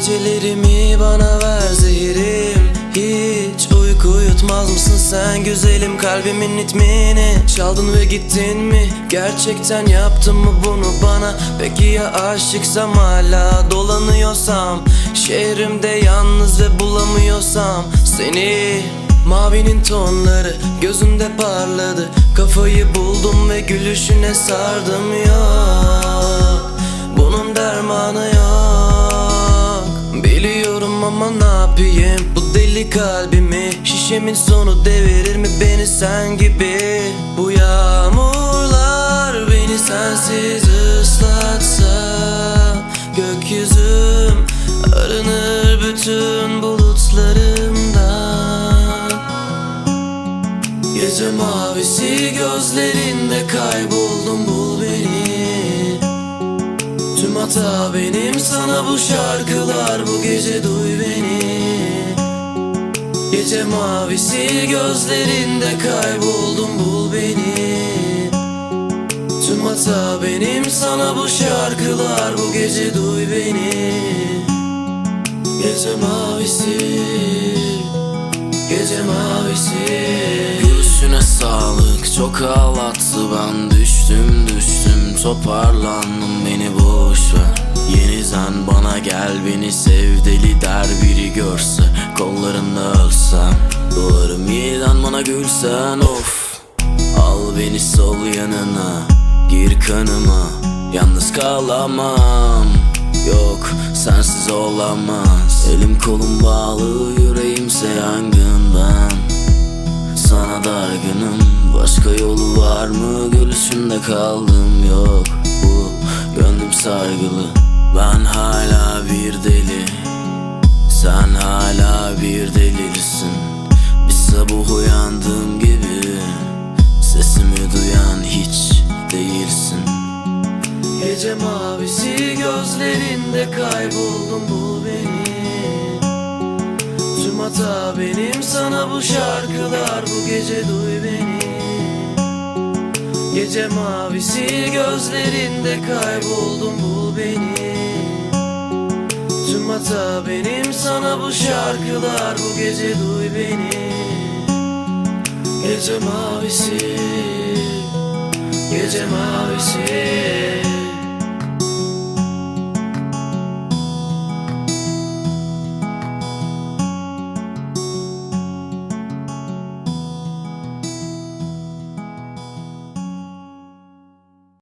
Gecelerimi bana ver zehirim. Hiç uyku yutmaz mısın sen güzelim? Kalbimin ritmini Çaldın ve gittin mi? Gerçekten yaptın mı bunu bana? Peki ya aşıksam hala dolanıyorsam? Şehrimde yalnız ve bulamıyorsam? Seni Mavinin tonları gözümde parladı. Kafayı buldum ve gülüşüne sardım yok. Bunun dermanı yok ama ne yapayım? Bu deli kalbimi Şişemin sonu devirir mi beni sen gibi? Bu yağmurlar beni sensiz ıslatsa Gökyüzüm arınır bütün bulutlarımdan Gece mavisi gözlerinde kayboldum hata benim sana bu şarkılar. Bu gece duy beni. Gece mavisi gözlerinde kayboldum bul beni. Tüm hata benim sana bu şarkılar. Bu gece duy beni. Gece mavisi Gece mavisi. Gülüşüne sağlık çok ağlattı. Ben düştüm düştüm toparlandım. Beni boş gel beni sev deli der biri görse Kollarında ölsem. Doğarım yeniden bana gülsen of. Al beni sol yanına Gir kanıma. Yalnız kalamam Yok sensiz olamaz. Elim kolum bağlı yüreğimse yangından. Sana dargınım Başka yolu var mı? Gülüşünde kaldım yok. Bu gönlüm sargılı Ben hala bir deli. Sen hala bir delirsin Bir sabah uyandığım gibi Sesimi duyan hiç değilsin. Gece mavisi gözlerinde kayboldum bul beni? Tüm hata benim sana bu şarkılar bu gece duy beni Gece mavisi gözlerinde kayboldum bul beni. Tüm hata benim sana bu şarkılar bu gece duy beni. Gece mavisi Gece mavisi